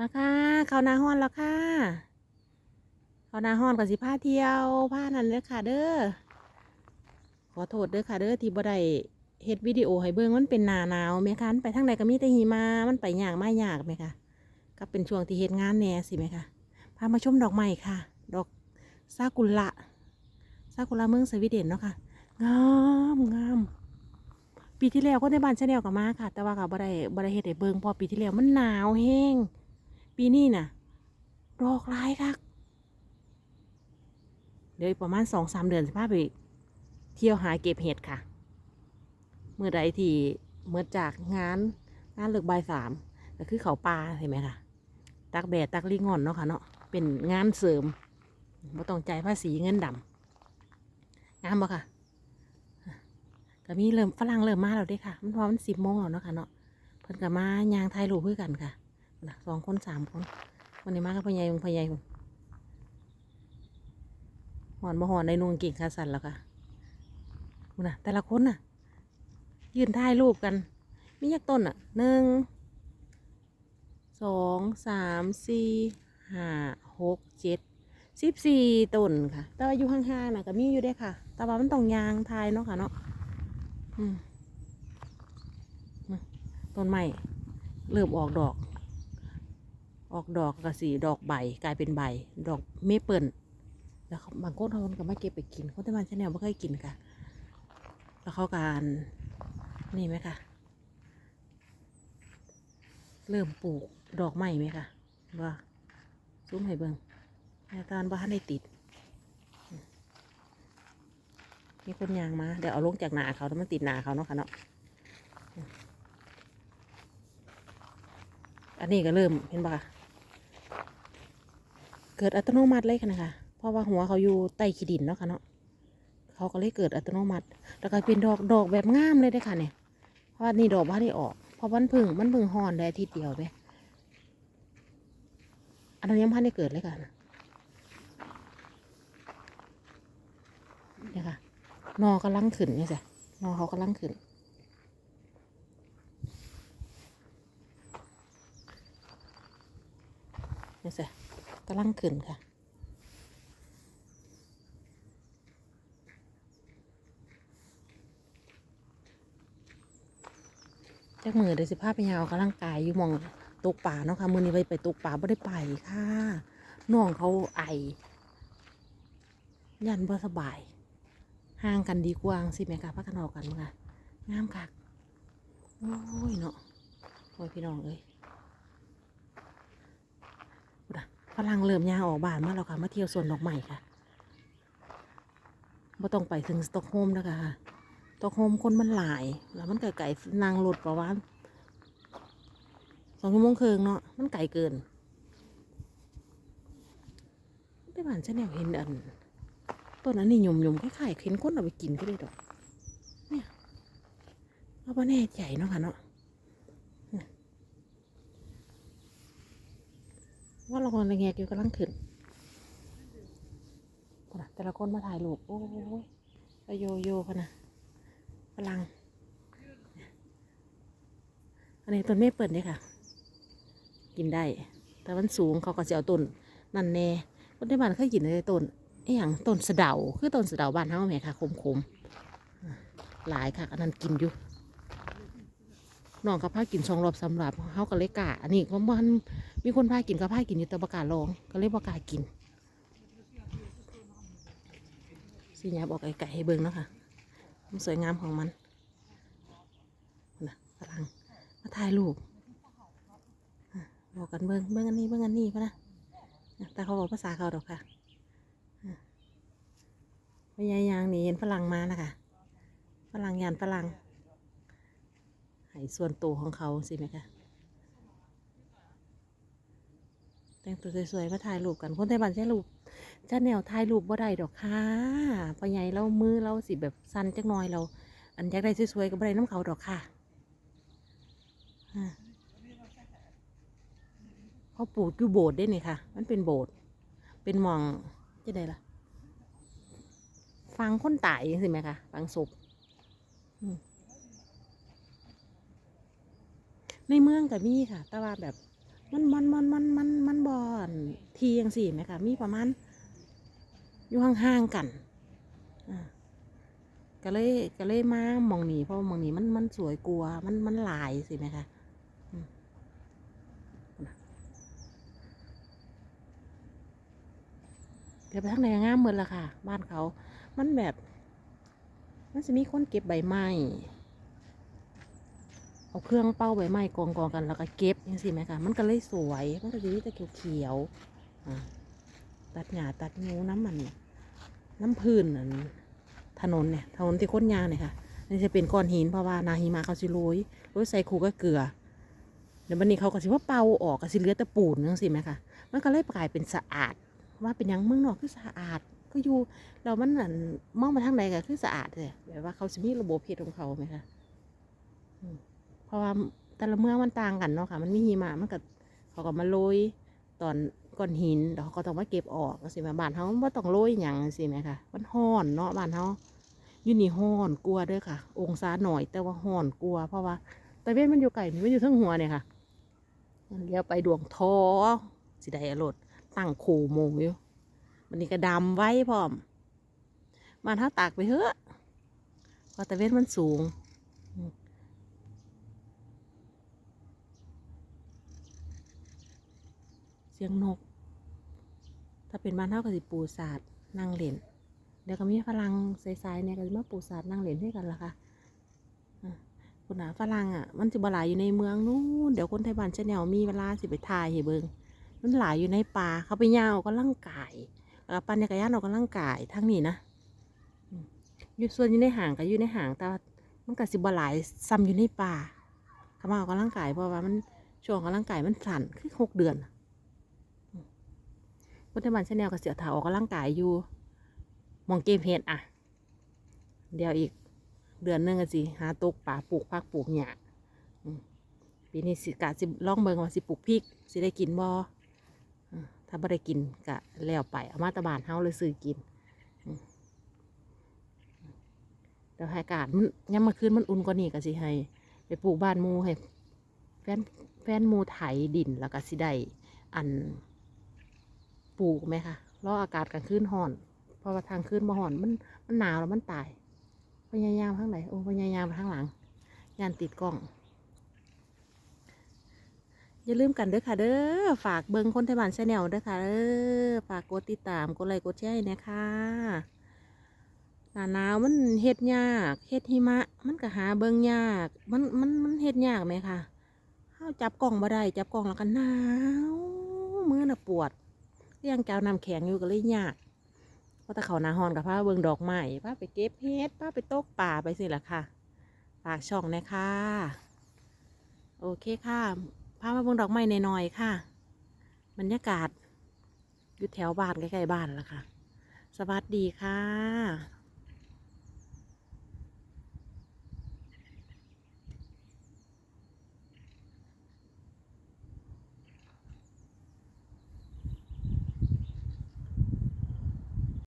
มาค่ะเขานาห้อนแล้วค่ะเขานาห้อนกับสิพาเที่ยวพานั่นเด้อค่ะเด้อขอโทษเด้อค่ะเด้อที่บ่ได้เฮ็ดวิดีโอให้เบิ่งมันเป็นหนาหนาวแม่คะมันไปทางใดก็มีแต่หิมะมันไปยากไมายากไหมคะก็เป็นช่วงที่เฮ็ดงานแน่สิไหมคะพามาชมดอกไม้ค่ะ ดอกซากุระซากุระเมืองสวีเดนเนาะค่ะงามงามปีที่แล้วก็ในบ้านชาแนลก็มาค่ะ แต่ว่าก็บ่ได้บ่ได้เฮ็ดให้เบิ่งพอปีที่แล้วมันหนาวแห้ง ปีนี้น่ะดอกหลายคักเดี๋ยวอีกประมาณสองสามเดือนสิพาไปเที่ยวหาเก็บเห็ดค่ะ เมื่อใดที่เมื่อจากงานงานเลิกบ่ายสามก็คือเขาปลาเห็นไหมคะตักแบดตักลิงอนเนาะค่ะเนาะเป็นงานเสริมไม่ต้องใจภาษีเงินดำงามบ่ค่ะก็มีเริ่มฝรั่งเริ่มมาแล้วด้วยค่ะ มันพอมันสิบโมงแล้วเนาะค่ะเนาะเพิ่นก็มายางถ่ายรูปเพื่อกันค่ะ นะสองคนสามคนวันนี้มากับพ่อใหญ่พ่อใหญ่พุ่นหอนมาหอนในนุ่งเก่งขาสันแล้วค่ะคุณนะแต่ละคนน่ะ ยืนถ่ายรูปกัน มียักต้นอะหนึ่งสองสามสี่ห้าหกเจ็ดสิบสี่ต้นค่ะ แต่ว่าอยู่ห่างๆน่ะก็มีอยู่เด้ค่ะ แต่ว่ามันต้องยางทายเนาะค่ะเนาะต้นไม้เริ่มออกดอก ออกดอกกระสีดอกใบกลายเป็นใบ ดอกเมเปิลแล้วเขาบางคนเขาก็มาเก็บไปกินคนที่บ้านชาแนลไม่เคยกินค่ะ แล้วเขาการนี่ไหมคะเริ่มปลูกดอกไม้ไหมคะว่าซุ้มให้เบิงแต่ตอนบ้านได้ติด มีคนยางมา เดี๋ยวเอาลงจากหนาเขาแล้วมันติดหนาเขาเนาะค่ะเนาะอันนี้ก็เริ่มเห็นปะคะ เกิดอัตโนมัติเลยค่ะนะคะเพราะว่าหัวเขาอยู่ใต้ขี้ดินเนาะค่ะเนาะเขาก็เลยเกิดอัตโนมัติ แล้วก็เป็นดอกดอกแบบงามเลยได้ค่ะเนี่ยเพราะว่านี่ดอกว่าได้ออกเพราะมันพึ่งมันพึ่งหอนได้ทีเดียวไปอันนั้ยังพันได้เกิดเลยค่ะเนี่ยค่ะนอกำลังขึ้นเนี่ยจ้ะนอเขากำลังขึ้นนี่สิ กำลังขึ้นค่ะจากมือเดี๋ยวสิพาไปยาวกำลังกายอยู่มองตกป่าเนาะค่ะมือนี้ไปไปตกป่าไม่ได้ไปค่ะน้องเขาไอ ยันบ่สบาย ห่างกันดีกว่าสิแม่ค่ะพักกันออกกันมั้งค่ะงามคักโอ้ยเนาะโอ้ยพี่น้องเอ้ย นะ ฝรั่งเริ่มยางออกบ้านมาแล้วค่ะ มาเที่ยวสวนดอกไม้ค่ะไม่ต้องไปถึงสต็อกโฮล์มนะคะสต็อกโฮมคนมันหลาย แล้วมันไก่ไก่นางรถประมาณสองชั่วโมงครึ่งเนาะ มันไก่เกินได้บ้านฉันแนวเห็นอันต้นอันนี้ยมยมๆคล้ายๆเห็นคนเอาไปกินก็ได้ดอก เนี่ยเอาไปแน่ใจเนาะค่ะเนาะ ว่าเราคนระแงกอยู่กำลังขึ้นนะแต่ละคนมาถ่ายรูปโอ้ยโยโย่พะนะพลัง อันนี้ต้นไม่เปิดเลยค่ะ กินได้ แต่มันสูงเขาก็จะเอาต้นนั่นแน่คนที่บ้านเคยกินเลยต้นไอ้อย่างต้นสะเดาคือต้นสะเดาบ้านเฮาแหม่ค่ะคมคมๆหลายค่ะอันนั้นกินอยู่น้องกับพากินสองรอบสำหรับเฮาก็เลยกะอันนี้ก็มันมีคนพากินก็พากินอยู่แต่ประกาศลองก็เลยประกาศกินสีหยาบอกไก่ให้เบิ่งเนาะค่ะมันสวยงามของมันนะกำลังมาถ่ายรูปบอกกันเบิ่งเบิ่งอันนี้เบิ่งอันนี้พะนะแต่เขาบอกภาษาเขาดอกค่ะอะพยายางนี่เห็นฝรั่งมานะคะฝรั่งยานฝรั่งให้ส่วนตัวของเขาสิไหมคะ แต่งตัวสวยๆมาถ่ายรูปกันคนไทยบ้านใช้รูปจะแนวถ่ายรูปบ่ได้ดอกค่ะพอใหญ่เรามือเราสิแบบสั้นจักหน่อยเรา อันอยากได้สวยๆก็บ่ได้น้ำเขาดอกค่ะอ่าเขาปลูกอยู่โบสถ์ได้นี่ค่ะ มันเป็นโบสถ์เป็นหมองจะได้ละฟังคนตายยังสิไหมคะฟังศพในเมืองก็มีค่ะ แต่ว่าแบบ มันมันมันมันมันมันบอนทียังสี่ไหมคะมีประมาณอยู่ห่างๆกันอ่าก็เลยก็เลยมามองหนีเพราะมองหนีมันมันสวยกลัวมันมันหลายสิไหมคะเดี๋ยวไปทางไหนงามเหมือนละค่ะ บ้านเขา มันแบบ มันจะมีคนเก็บใบไม้ เอาเครื่องเป้าใบไม้กองกองๆกันแล้วก็เก็บยังสิไหมคะมันก็เลยสวย มันก็จะมีแต่เขียวๆตัดหญ้าตัดงูน้ำมัน น้ำพื้นนั่นถนนเนี่ยถนนที่ค้นยางเนี่ยค่ะนี่จะเป็นก้อนหินเพราะว่านาหิมะเขาสิโรยโรยใส่คูก็เกลือเดี๋ยววันนี้เขาก็สิว่าเป่าออกก็สิเลือแต่ปูนนึงสิไหมคะมันก็เลยกลายเป็นสะอาด ว่าเป็นยังเมืองนอกคือสะอาดก็อยู่เรามันนั่นมองมาทางใดก็คือสะอาดเลยแบบว่าเขาสิมีระบบเพศของเขาไหมคะ เพราะว่าแต่ละเมืองมันต่างกันเนาะค่ะ มันมีหิมะมันก็เขาก็มาโรยตอนก้อนหินแล้วเขาก็ต้องมาเก็บออกสิแม่บ้านเขาว่าต้องโรยหยังสิแม่ค่ะ มันห้อนเนาะบ้านเขาอยู่นี่ห้อนกลัวด้อค่ะ องศาหน่อยแต่ว่าห้อนกลัว เพราะว่าแต่เว้นมันอยู่ไก่มันอยู่ทั้งหัวเนี่ยค่ะมันเลี้ยวไปดวงทอสิได้อรถตั้งขู่โมงอยู่มันนี่ก็ดำไว้พร้อมบ้านเขาตากไปเถอะเพราะแต่เว้นมันสูง สียงนก ถ้าเป็นบ้านเท่ากับสิปูศาสตร์นั่งเล่นเดี๋ยวก็มีฝรั่งใสๆเนี่ยก็จะมาปูศาสตร์นั่งเล่นด้วยกันละค่ะอะคุณหาฝรั่งอะ มันจะบหลายอยู่ในเมืองนู้นเดี๋ยวคนไทยบ้านชาแนลมีเวลาสิไปถ่ายให้เบิงมันหลายอยู่ในป่าเขาไปย่างออกก็ร่างกายแล้วปั่นจักรยานออกก็ร่างกายทั้งนี้นะอยู่ส่วนอยู่ในห่างก็อยู่ในห่างแต่มันก็สิบหลายซ้ำอยู่ในป่าเขามาออกกำลังกายเพราะว่ามันช่วงออกกำลังกายมันสั่นคือหกเดือน พุทธบันชาแนลกับเสือถาออกกำลังกายอยู่มองเกมเพชรอะ เดี๋ยวอีกเดือนหนึงก็สิหาตกป่าปลูกผักปลูกหญ้าปีนี้สิกะสิลองเบิงว่าสิปลูกพริกสิได้กินบ่อืมถ้าบ่ได้กินกะแล้วไปเอามาตะบานเฮาเลยซื้อกินเดี๋ยวอากาศมันยามมาคืนมันอุ่นกว่านี้ก็สิให้ ไปปลูกบ้านมูให้ แฟนแฟนมูไถดินแล้วก็สิได้อัน ปลูกไหมคะรออากาศกลางคืนห่อน เพราะว่าทางคืนมาห่อนมันมันหนาวแล้วมันตายพยายามข้างไหนโอ้พยายามข้างหลังยานติดกล้อง อย่าลืมกันเด้อค่ะ เด้อฝากเบิงคนไทยบ้านชาแนลเด้อค่ะเด้อฝากกดติดตามกดไลค์กดแชร์ให้นะคะหน้าหนาวมันเฮ็ดยากเฮ็ดหิมะ มันก็หาเบิงยาก มันมันมันเฮ็ดยากไหมคะเฮาจับกล้องบ่ได้จับกล้องแล้วก็หนาวมือน่ะปวด เลี้ยงแก้วน้ำแข็งอยู่ก็เลยยากเพราะแต่เขานาฮอนกับพาเบิงดอกไม้พาไปเก็บเฮ็ดพาไปตกป่าไปสิละค่ะฝากช่องนะคะโอเคค่ะพามาเบิงดอกไม้หน่อยๆค่ะบรรยากาศอยู่แถวบ้านใกล้ๆบ้านละค่ะ สวัสดีค่ะ